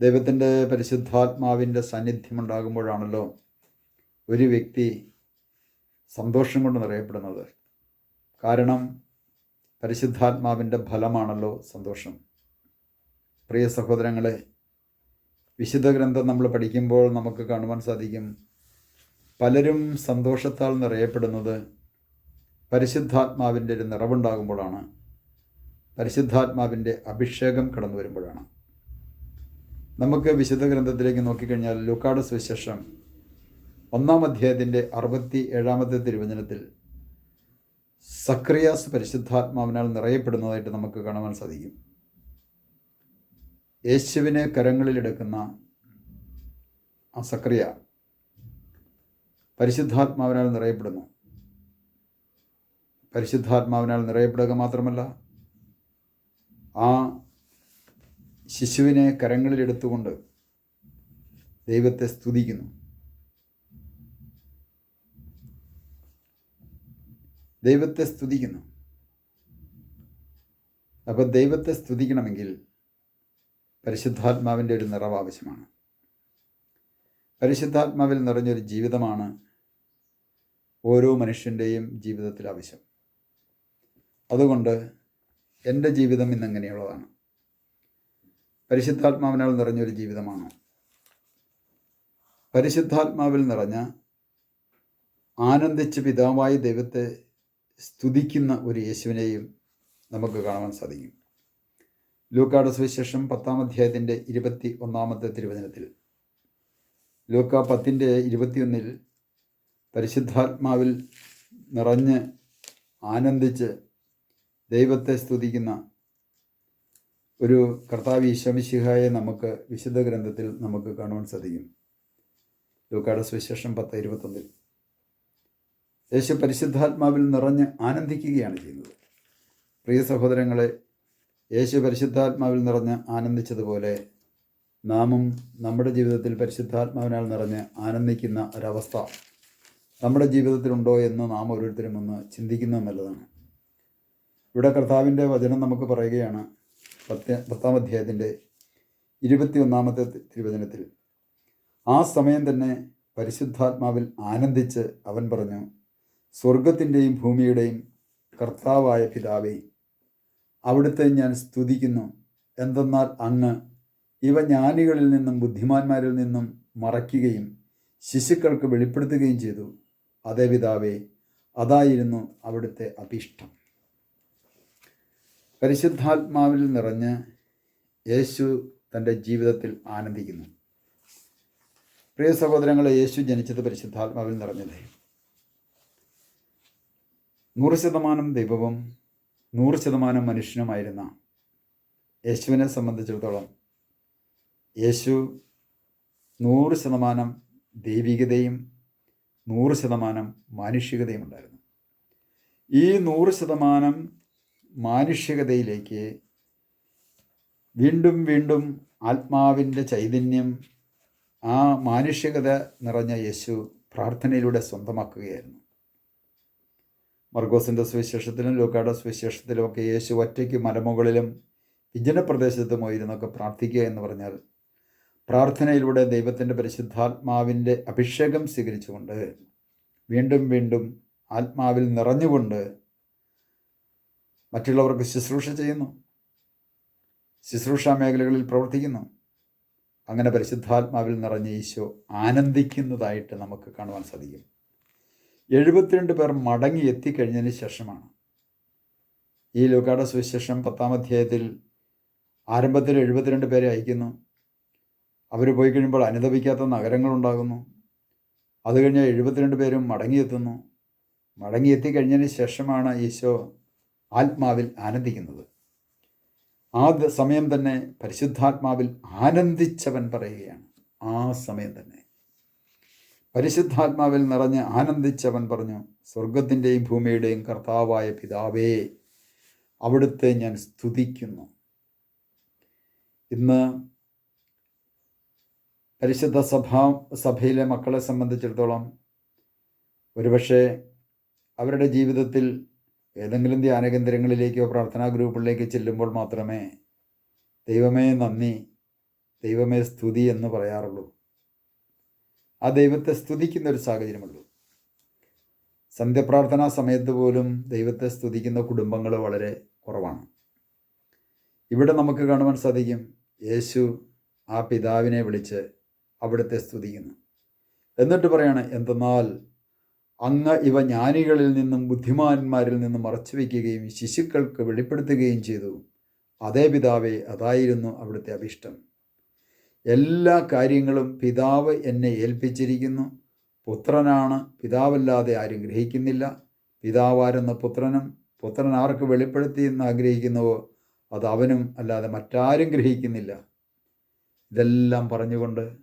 ദൈവത്തിന്റെ പരിശുദ്ധാത്മാവിന്റെ സാന്നിധ്യമുണ്ടാകുമ്പോഴാണല്ലോ ഒരു വ്യക്തി സന്തോഷം കൊണ്ട് നിറയപ്പെടുന്നത്. കാരണം പരിശുദ്ധാത്മാവിന്റെ ഫലമാണല്ലോ സന്തോഷം. പ്രിയ സഹോദരങ്ങളെ വിശുദ്ധ ഗ്രന്ഥം നമ്മൾ പഠിക്കുമ്പോൾ നമുക്ക് കാണുവാൻ സാധിക്കും പലരും സന്തോഷത്താൽ നിറയപ്പെടുന്നത് പരിശുദ്ധാത്മാവിന്റെ ഒരു നിറവുണ്ടാകുമ്പോഴാണ്. പരിശുദ്ധാത്മാവിന്റെ അഭിഷേകം കടന്നു വരുമ്പോഴാണ് നമുക്ക് വിശുദ്ധ ഗ്രന്ഥത്തിലേക്ക് നോക്കിക്കഴിഞ്ഞാൽ ലുക്കാട് സുവിശേഷം ഒന്നാം അധ്യായത്തിന്റെ അറുപത്തി ഏഴാമത്തെ തിരുവചനത്തിൽ സക്രിയാസ് പരിശുദ്ധാത്മാവിനാൽ നിറയപ്പെടുന്നതായിട്ട് നമുക്ക് കാണുവാൻ സാധിക്കും. യേശുവിനെ കരങ്ങളിലെടുക്കുന്ന ആ സക്രിയ പരിശുദ്ധാത്മാവിനാൽ നിറയപ്പെടുന്നു. പരിശുദ്ധാത്മാവിനാൽ നിറയപ്പെടുക മാത്രമല്ല ആ ശിശുവിനെ കരങ്ങളിലെടുത്തുകൊണ്ട് ദൈവത്തെ സ്തുതിക്കുന്നു. ദൈവത്തെ സ്തുതിക്കുന്നു. അപ്പോൾ ദൈവത്തെ സ്തുതിക്കണമെങ്കിൽ പരിശുദ്ധാത്മാവിന്റെ ഒരു നിറവ് ആവശ്യമാണ്. പരിശുദ്ധാത്മാവിൽ നിറഞ്ഞൊരു ജീവിതമാണ് ഓരോ മനുഷ്യന്റെയും ജീവിതത്തിൽ ആവശ്യം അതുകൊണ്ട് എന്റെ ജീവിതം ഇന്നെങ്ങനെയുള്ളതാണ്. പരിശുദ്ധാത്മാവിനാൽ നിറഞ്ഞൊരു ജീവിതമാണ്. പരിശുദ്ധാത്മാവിൽ നിറഞ്ഞ ആനന്ദിച്ച് പിതാവായ ദൈവത്തെ സ്തുതിക്കുന്ന ഒരു യേശുവിനെയും നമുക്ക് കാണുവാൻ സാധിക്കും. ലൂക്കാട് സുവിശേഷം പത്താം അധ്യായത്തിന്റെ ഇരുപത്തി ഒന്നാമത്തെ തിരുവചനത്തിൽ. ലൂക്ക പത്തിന്റെ ഇരുപത്തിയൊന്നിൽ പരിശുദ്ധാത്മാവിൽ നിറഞ്ഞ് ആനന്ദിച്ച് ദൈവത്തെ സ്തുതിക്കുന്ന ഒരു കർത്താവ് ഈശ്വമിശിഹായെ നമുക്ക് വിശുദ്ധ ഗ്രന്ഥത്തിൽ നമുക്ക് കാണുവാൻ സാധിക്കും. ലൂക്കാട് സുവിശേഷം പത്ത് ഇരുപത്തൊന്നിൽ. യേശു പരിശുദ്ധാത്മാവിൽ നിറഞ്ഞ് ആനന്ദിക്കുകയാണ് ചെയ്യുന്നത്. പ്രിയ സഹോദരങ്ങളെ യേശു പരിശുദ്ധാത്മാവിൽ നിറഞ്ഞ് ആനന്ദിച്ചതുപോലെ നാമും നമ്മുടെ ജീവിതത്തിൽ പരിശുദ്ധാത്മാവിനാൽ നിറഞ്ഞ് ആനന്ദിക്കുന്ന ഒരവസ്ഥ നമ്മുടെ ജീവിതത്തിലുണ്ടോ എന്ന് നാം ഓരോരുത്തരും ഒന്ന് ചിന്തിക്കുന്നത് നല്ലതാണ്. ഇവിടെ കർത്താവിന്റെ വചനം നമുക്ക് പറയുകയാണ് പത്ത് പത്താം അധ്യായത്തിന്റെ ഇരുപത്തി ഒന്നാമത്തെ തിരുവചനത്തിൽ ആ സമയം തന്നെ പരിശുദ്ധാത്മാവിൽ ആനന്ദിച്ച് അവൻ പറഞ്ഞു സ്വർഗത്തിന്റെയും ഭൂമിയുടെയും കർത്താവായ പിതാവേ അവിടുത്തെ ഞാൻ സ്തുതിക്കുന്നു. എന്തെന്നാൽ അങ്ങ് ഇവ ജ്ഞാനികളിൽ നിന്നും ബുദ്ധിമാന്മാരിൽ നിന്നും മറയ്ക്കുകയും ശിശുക്കൾക്ക് വെളിപ്പെടുത്തുകയും ചെയ്തു. അതേ പിതാവേ അതായിരുന്നു അവിടുത്തെ അഭീഷ്ടം. പരിശുദ്ധാത്മാവിൽ നിറഞ്ഞ് യേശു തന്റെ ജീവിതത്തിൽ ആനന്ദിക്കുന്നു. പ്രിയ സഹോദരങ്ങളെ യേശു ജനിച്ചത് പരിശുദ്ധാത്മാവിൽ നിറഞ്ഞതേ. നൂറ് ശതമാനം ദൈവവും നൂറ് ശതമാനം മനുഷ്യനുമായിരുന്ന യേശുവിനെ സംബന്ധിച്ചിടത്തോളം യേശു നൂറ് ശതമാനം ദൈവികതയും നൂറ് ശതമാനം മാനുഷികതയും ഉണ്ടായിരുന്നു. ഈ നൂറ് ശതമാനം മാനുഷികതയിലേക്ക് വീണ്ടും വീണ്ടും ആത്മാവിന്റെ ചൈതന്യം ആ മാനുഷികത നിറഞ്ഞ യേശു പ്രാർത്ഥനയിലൂടെ സ്വന്തമാക്കുകയായിരുന്നു. മർഗോസിന്റെ സുവിശേഷത്തിലും ലൂക്കായുടെ സുവിശേഷത്തിലും ഒക്കെ യേശു ഒറ്റയ്ക്ക് മലമുകളിലും വിജനപ്രദേശത്തുമോ ഇരുന്നൊക്കെ പ്രാർത്ഥിക്കുക എന്ന് പറഞ്ഞാൽ പ്രാർത്ഥനയിലൂടെ ദൈവത്തിന്റെ പരിശുദ്ധാത്മാവിന്റെ അഭിഷേകം സ്വീകരിച്ചുകൊണ്ട് വീണ്ടും വീണ്ടും ആത്മാവിൽ നിറഞ്ഞുകൊണ്ട് മറ്റുള്ളവർക്ക് ശുശ്രൂഷ ചെയ്യുന്നു. ശുശ്രൂഷ മേഖലകളിൽ പ്രവർത്തിക്കുന്നു. അങ്ങനെ പരിശുദ്ധാത്മാവിൽ നിറഞ്ഞ ഈശോ ആനന്ദിക്കുന്നതായിട്ട് നമുക്ക് കാണുവാൻ സാധിക്കും. എഴുപത്തിരണ്ട് പേർ മടങ്ങി എത്തിക്കഴിഞ്ഞതിന് ശേഷമാണ്. ഈ ലോകാട സുവിശേഷം പത്താം അധ്യായത്തിൽ ആരംഭത്തിൽ എഴുപത്തിരണ്ട് പേരെ അയക്കുന്നു. അവർ പോയി കഴിയുമ്പോൾ അനുദപിക്കാത്ത നഗരങ്ങളുണ്ടാകുന്നു. അത് കഴിഞ്ഞ് എഴുപത്തിരണ്ട് പേരും മടങ്ങിയെത്തുന്നു. മടങ്ങിയെത്തി കഴിഞ്ഞതിന് ശേഷമാണ് ഈശോ ആത്മാവിൽ ആനന്ദിക്കുന്നത്. ആദ്യ സമയം തന്നെ പരിശുദ്ധാത്മാവിൽ ആനന്ദിച്ചവൻ പറയുകയാണ്. ആ സമയം തന്നെ. പരിശുദ്ധാത്മാവിൽ നിറഞ്ഞ് ആനന്ദിച്ചവൻ പറഞ്ഞു സ്വർഗത്തിന്റെയും ഭൂമിയുടെയും കർത്താവായ പിതാവേ അവിടുത്തെ ഞാൻ സ്തുതിക്കുന്നു. ഇന്ന് പരിശുദ്ധ സഭ സഭയിലെ മക്കളെ സംബന്ധിച്ചിടത്തോളം ഒരുപക്ഷെ അവരുടെ ജീവിതത്തിൽ ഏതെങ്കിലും ധ്യാനകേന്ദ്രങ്ങളിലേക്കോ പ്രാർത്ഥനാ ഗ്രൂപ്പുകളിലേക്ക് ചെല്ലുമ്പോൾ മാത്രമേ ദൈവമേ നന്ദി ദൈവമേ സ്തുതി എന്ന് പറയാറുള്ളൂ. ആ ദൈവത്തെ സ്തുതിക്കുന്ന ഒരു സാഹചര്യമുള്ളൂ. സന്ധ്യപ്രാർത്ഥനാ സമയത്ത് പോലും ദൈവത്തെ സ്തുതിക്കുന്ന കുടുംബങ്ങൾ വളരെ കുറവാണ്. ഇവിടെ നമുക്ക് കാണുവാൻ സാധിക്കും യേശു ആ പിതാവിനെ വിളിച്ച് അവിടുത്തെ സ്തുതിക്കുന്നു. എന്നിട്ട് പറയാണ് എന്തെന്നാൽ അങ്ങ് ഇവ ജ്ഞാനികളിൽ നിന്നും ബുദ്ധിമാന്മാരിൽ നിന്നും മറച്ചു വയ്ക്കുകയും ശിശുക്കൾക്ക് വെളിപ്പെടുത്തുകയും ചെയ്തു. അതേ പിതാവേ അതായിരുന്നു അവിടുത്തെ അഭിഷ്ടം. എല്ലാ കാര്യങ്ങളും പിതാവ് എന്നെ ഏൽപ്പിച്ചിരിക്കുന്നു. പുത്രനാണ് പിതാവല്ലാതെ ആരും ഗ്രഹിക്കുന്നില്ല. പിതാവാരെന്ന പുത്രനും പുത്രൻ ആർക്ക് വെളിപ്പെടുത്തി എന്ന് ആഗ്രഹിക്കുന്നുവോ അത് അവനും അല്ലാതെ മറ്റാരും ഗ്രഹിക്കുന്നില്ല. ഇതെല്ലാം പറഞ്ഞുകൊണ്ട്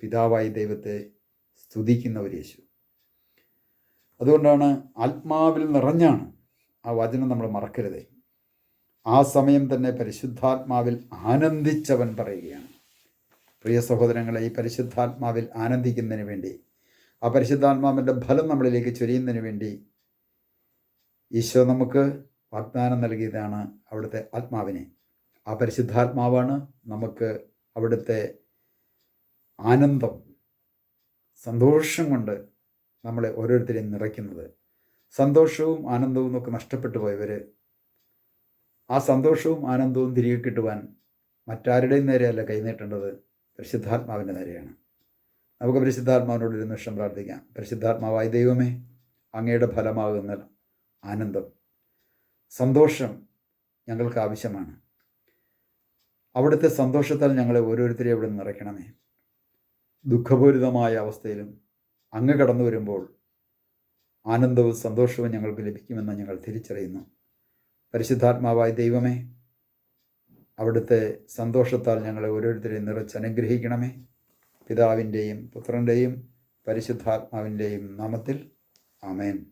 പിതാവായി ദൈവത്തെ സ്തുതിക്കുന്ന ഒരു യേശു. അതുകൊണ്ടാണ് ആത്മാവിൽ നിറഞ്ഞാണ് ആ വചനം നമ്മൾ മറക്കരുതേ. ആ സമയം തന്നെ പരിശുദ്ധാത്മാവിൽ ആനന്ദിച്ചവൻ പറയുകയാണ്. പ്രിയ സഹോദരങ്ങളെ ഈ പരിശുദ്ധാത്മാവിൽ ആനന്ദിക്കുന്നതിന് വേണ്ടി ആ പരിശുദ്ധാത്മാവിന്റെ ഫലം നമ്മളിലേക്ക് ചൊരിയുന്നതിന് വേണ്ടി ഈശോ നമുക്ക് വാഗ്ദാനം നൽകിയതാണ് അവിടുത്തെ ആത്മാവിനെ. ആ പരിശുദ്ധാത്മാവാണ് നമുക്ക് അവിടുത്തെ ആനന്ദം സന്തോഷം കൊണ്ട് നമ്മളെ ഓരോരുത്തരെയും നിറയ്ക്കുന്നത്. സന്തോഷവും ആനന്ദവും ഒക്കെ നഷ്ടപ്പെട്ടു പോയവർ ആ സന്തോഷവും ആനന്ദവും തിരികെ കിട്ടുവാൻ മറ്റാരുടെയും നേരെയല്ല കൈനീട്ടേണ്ടത് പരിശുദ്ധാത്മാവിന്റെ നേരെയാണ്. നമുക്ക് പരിശുദ്ധാത്മാവിനോട് ഒരു നിമിഷം പ്രാർത്ഥിക്കാം. പരിശുദ്ധാത്മാവായ ദൈവമേ അങ്ങയുടെ ഫലമാകുന്ന ആനന്ദം സന്തോഷം ഞങ്ങൾക്ക് ആവശ്യമാണ്. അവിടുത്തെ സന്തോഷത്താൽ ഞങ്ങളെ ഓരോരുത്തരെയും അവിടെ നിറയ്ക്കണമേ. ദുഃഖപൂരിതമായ അവസ്ഥയിലും അങ്ങ് കടന്നു വരുമ്പോൾ ആനന്ദവും സന്തോഷവും ഞങ്ങൾക്ക് ലഭിക്കുമെന്ന് ഞങ്ങൾ തിരിച്ചറിയുന്നു. പരിശുദ്ധാത്മാവായ ദൈവമേ അവിടുത്തെ സന്തോഷത്താൽ ഞങ്ങളെ ഓരോരുത്തരെയും നിറച്ച് അനുഗ്രഹിക്കണമേ. പിതാവിന്റെയും പുത്രന്റെയും പരിശുദ്ധാത്മാവിന്റെയും നാമത്തിൽ ആമേൻ.